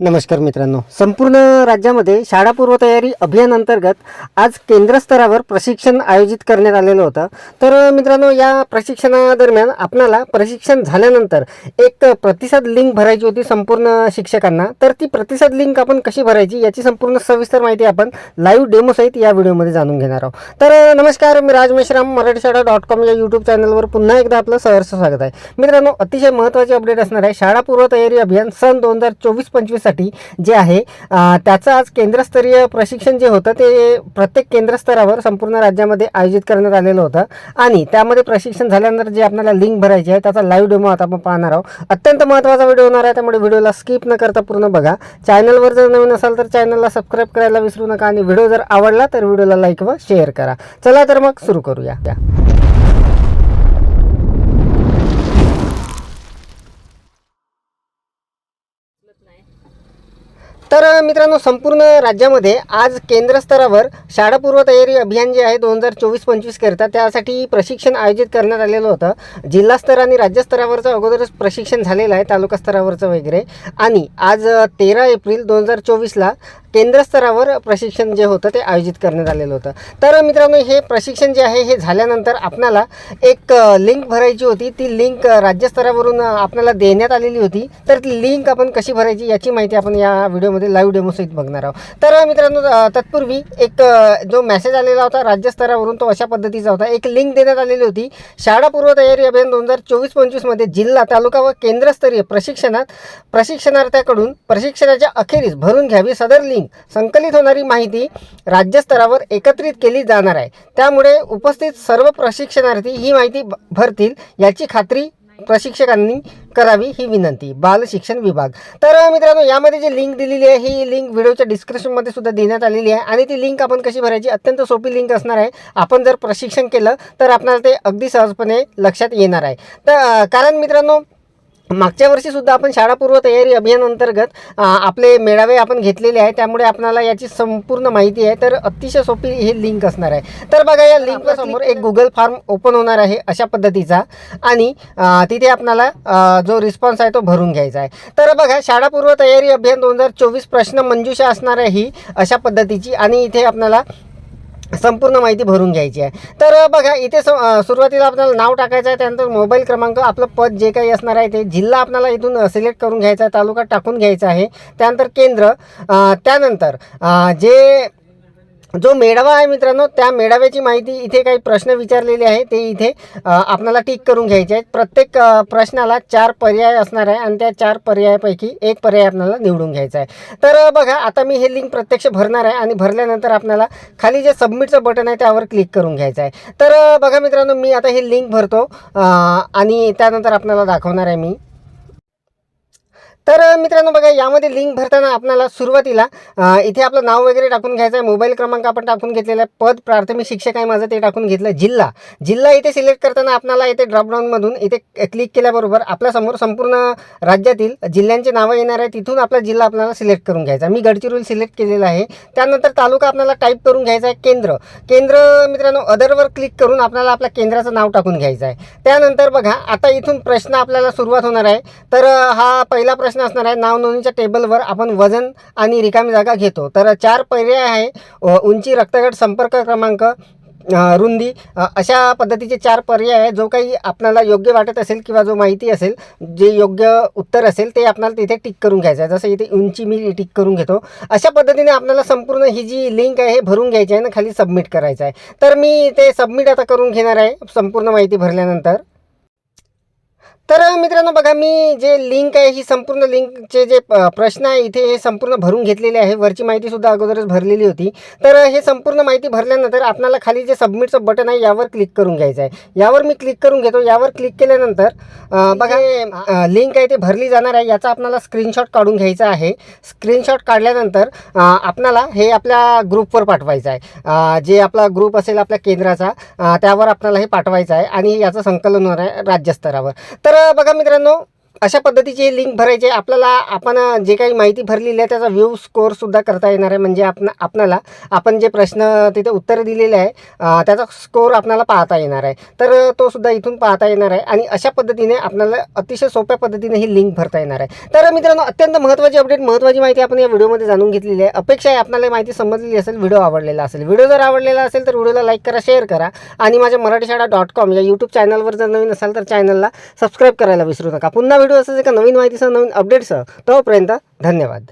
नमस्कार मित्रांनो. संपूर्ण राज्यामध्ये शाळा पूर्वतयारी अभियानांतर्गत आज केंद्रस्तरावर प्रशिक्षण आयोजित करण्यात आलेलं होतं. तर मित्रांनो या प्रशिक्षणादरम्यान आपणाला प्रशिक्षण झाल्यानंतर एक प्रतिसाद लिंक भरायची होती संपूर्ण शिक्षकांना. तर ती प्रतिसाद लिंक आपण कशी भरायची याची संपूर्ण सविस्तर माहिती आपण लाईव्ह डेमोसहित या व्हिडिओमध्ये जाणून घेणार आहोत. तर नमस्कार मी राज मेश्राम मराठी शाळा डॉट कॉम या यूट्यूब चॅनलवर पुन्हा एकदा आपलं सहर्ष स्वागत आहे. मित्रांनो अतिशय महत्त्वाचे अपडेट असणार आहे. शाळा पूर्वतयारी अभियान सन दोन हजार चोवीस पंचवीस करण्यासाठी जे आहे त्याचं आज केंद्रस्तरीय प्रशिक्षण जे होतं ते प्रत्येक केंद्रस्तरावर संपूर्ण राज्यामध्ये आयोजित करण्यात आलेलं होतं. आणि त्यामध्ये प्रशिक्षण झाल्यानंतर जे आपल्याला लिंक भरायची आहे त्याचा लाईव्ह डेमो आता आपण पाहणार आहोत. अत्यंत महत्त्वाचा व्हिडिओ होणार आहे त्यामुळे व्हिडिओला स्किप न करता पूर्ण बघा. चॅनलवर जर नवीन असाल तर चॅनलला सबस्क्राईब करायला विसरू नका. आणि व्हिडिओ जर आवडला तर व्हिडिओला लाईक व शेअर करा. चला तर मग सुरू करूया. तर मित्रांनो संपूर्ण राज्यामध्ये आज केंद्र स्तरावर शाळापूर्व तयारी अभियान जे आहे दोन हजार चोवीस पंचवीस करता त्यासाठी प्रशिक्षण आयोजित करण्यात आलेलं होतं. जिल्हास्तर आणि राज्यस्तरावरचं अगोदरच प्रशिक्षण झालेलं आहे तालुका स्तरावरचं वगैरे. आणि आज तेरा एप्रिल दोन हजार चोवीसला केंद्रस्तरावर प्रशिक्षण जे होतं ते आयोजित करण्यात आलेलं होतं. तर मित्रांनो हे प्रशिक्षण जे आहे हे झाल्यानंतर आपणाला एक लिंक भरायची होती. ती लिंक राज्यस्तरावरून आपल्याला देण्यात आलेली होती. तर ती लिंक आपण कशी भरायची याची माहिती आपण या व्हिडिओमध्ये लाईव्ह डेमोसहित बघणार आहोत. तर मित्रांनो तत्पूर्वी एक जो मेसेज आलेला होता राज्यस्तरावरून तो अशा पद्धतीचा होता. एक लिंक देण्यात आलेली होती. शाळा पूर्व तयारी अभियान दोन हजार चोवीस पंचवीसमध्ये जिल्हा तालुका व केंद्रस्तरीय प्रशिक्षणात प्रशिक्षणार्थ्याकडून प्रशिक्षणाच्या अखेरीस भरून घ्यावी सदर लिंक संकलित होणारी माहिती राज्यस्तरावर एकत्रित केली जाणार आहे. त्यामुळे उपस्थित सर्व प्रशिक्षणार्थी ही माहिती भरतील याची खात्री प्रशिक्षकांनी करावी ही विनंती. बाल शिक्षण विभाग. तर मित्रांनो यामध्ये जी लिंक दिलेली आहे ही लिंक व्हिडिओच्या डिस्क्रिप्शनमध्ये सुद्धा देण्यात आलेली आहे आणि ती लिंक आपण कशी भरायची? अत्यंत सोपी लिंक असणार आहे. आपण जर प्रशिक्षण केलं तर आपणाला ते अगदी सहजपणे लक्षात येणार आहे. तर कारण मित्रांनो मागच्या वर्षी सुद्धा आपण शाळापूर्व तयारी अभियान अंतर्गत आपले मेळावे आपण घेतलेले आहे त्यामुळे आपणाला याची संपूर्ण माहिती आहे. तर अतिशय सोपी ही लिंक असणार आहे. तर बघा या लिंकवर समोर एक गुगल फॉर्म ओपन होणार आहे अशा पद्धतीचा. आणि तिथे आपणाला अ, जो रिस्पॉन्स आहे तो भरून घ्यायचा आहे. तर बघा शाळापूर्व तयारी अभियान दोन हजार चोवीस प्रश्न मंजुषा असणार आहे ही अशा पद्धतीची. आणि इथे आपल्याला संपूर्ण माहिती भरून घ्यायची आहे. तर बघा इथे स सुरुवातीला आपल्याला नाव टाकायचं आहे त्यानंतर मोबाईल क्रमांक आपलं पद जे काही असणार आहे ते जिल्हा आपल्याला इथून सिलेक्ट करून घ्यायचा आहे तालुका टाकून घ्यायचा आहे. त्यानंतर केंद्र त्यानंतर जे जो मेळावा आहे मित्रांनो त्या मेळाव्याची माहिती इथे काही प्रश्न विचारलेले आहे ते इथे आपल्याला टिक करून घ्यायचे आहेत. प्रत्येक प्रश्नाला चार पर्याय असणार आहे आणि त्या चार पर्यायापैकी एक पर्याय आपल्याला निवडून घ्यायचा आहे. तर बघा आता मी हे लिंक प्रत्यक्ष भरणार आहे आणि भरल्यानंतर आपल्याला खाली जे सबमिटचं बटन आहे त्यावर क्लिक करून घ्यायचं आहे. तर बघा मित्रांनो मी आता हे लिंक भरतो आणि त्यानंतर आपल्याला दाखवणार आहे मी. तर मित्रांनो बघा यामध्ये लिंक भरताना आपल्याला सुरुवातीला इथे आपलं नाव वगैरे टाकून घ्यायचं आहे. मोबाईल क्रमांक आपण टाकून घेतलेला आहे. पद प्राथमिक शिक्षक आहे माझं ते टाकून घेतलं. जिल्हा. जिल्हा इथे सिलेक्ट करताना आपल्याला इथे ड्रॉपडाऊनमधून इथे क्लिक केल्याबरोबर आपल्यासमोर संपूर्ण राज्यातील जिल्ह्यांचे नावं येणार आहे तिथून आपला जिल्हा आपल्याला सिलेक्ट करून घ्यायचा मी गडचिरोली सिलेक्ट केलेला आहे. त्यानंतर तालुका आपल्याला टाईप करून घ्यायचा आहे. केंद्र. केंद्र मित्रांनो अदरवर क्लिक करून आपल्याला आपल्या केंद्राचं नाव टाकून घ्यायचं आहे. त्यानंतर बघा आता इथून प्रश्न आपल्याला सुरुवात होणार आहे. तर हा पहिला प्रश्न असणार आहे. नाव नोंदणीच्या टेबलवर आपण वजन आणि रिकामी जागा घेतो. तर चार पर्याय आहे. उंची रक्तगट संपर्क क्रमांक रुंदी अशा पद्धतीचे चार पर्याय आहे जो काही आपल्याला योग्य वाटत असेल किंवा जो माहिती असेल जे योग्य उत्तर असेल ते आपल्याला तिथे टिक करून घ्यायचं आहे. जसं इथे उंची मी टिक करून घेतो. अशा पद्धतीने आपल्याला संपूर्ण ही जी लिंक आहे हे भरून घ्यायची आहे ना खाली सबमिट करायचं आहे. तर मी ते सबमिट आता करून घेणार आहे संपूर्ण माहिती भरल्यानंतर. तर मित्रांनो बघा मी जे लिंक आहे ही संपूर्ण लिंकचे जे प्रश्न आहे इथे हे संपूर्ण भरून घेतलेले आहे. वरची माहितीसुद्धा अगोदरच भरलेली होती. तर हे संपूर्ण माहिती भरल्यानंतर आपल्याला खाली जे सबमिटचं बटन आहे यावर क्लिक करून घ्यायचं आहे. यावर मी क्लिक करून घेतो. यावर क्लिक केल्यानंतर बघा लिंक आहे ते भरली जाणार आहे. याचा आपल्याला स्क्रीनशॉट काढून घ्यायचा आहे. स्क्रीनशॉट काढल्यानंतर आपल्याला हे आपल्या ग्रुपवर पाठवायचं आहे. जे आपला ग्रुप असेल आपल्या केंद्राचा त्यावर आपल्याला हे पाठवायचं आहे. आणि याचं संकलन होणार आहे राज्यस्तरावर तर बघा मित्रांनो अशा पद्धतीचे लिंक भरायचे. आपल्याला आपण जे काही माहिती भरलेली आहे त्याचा व्ह्यू स्कोअरसुद्धा करता येणार आहे. म्हणजे आपण आपणाला आपण जे प्रश्न तिथे उत्तर दिलेले आहे त्याचा स्कोअर आपल्याला पाहता येणार आहे. तर तो सुद्धा इथून पाहता येणार आहे. आणि अशा पद्धतीने आपल्याला अतिशय सोप्या पद्धतीने ही लिंक भरता येणार आहे. तर मित्रांनो अत्यंत महत्त्वाची अपडेट महत्त्वाची माहिती आपण या व्हिडिओमध्ये जाणून घेतलेली आहे. अपेक्षा आहे आपल्याला माहिती समजलेली असेल व्हिडिओ आवडलेला असेल. व्हिडिओ जर आवडलेला असेल तर व्हिडिओला लाईक करा शेअर करा. आणि माझ्या मराठी शाळा डॉट कॉम या यूट्यूब चॅनलवर जर नवीन असाल तर चॅनलला सबस्क्राईब करायला विसरू नका. पुन्हा व्हिडिओ असेल का नवीन माहितीसह नवीन अपडेटसह तोपर्यंत धन्यवाद.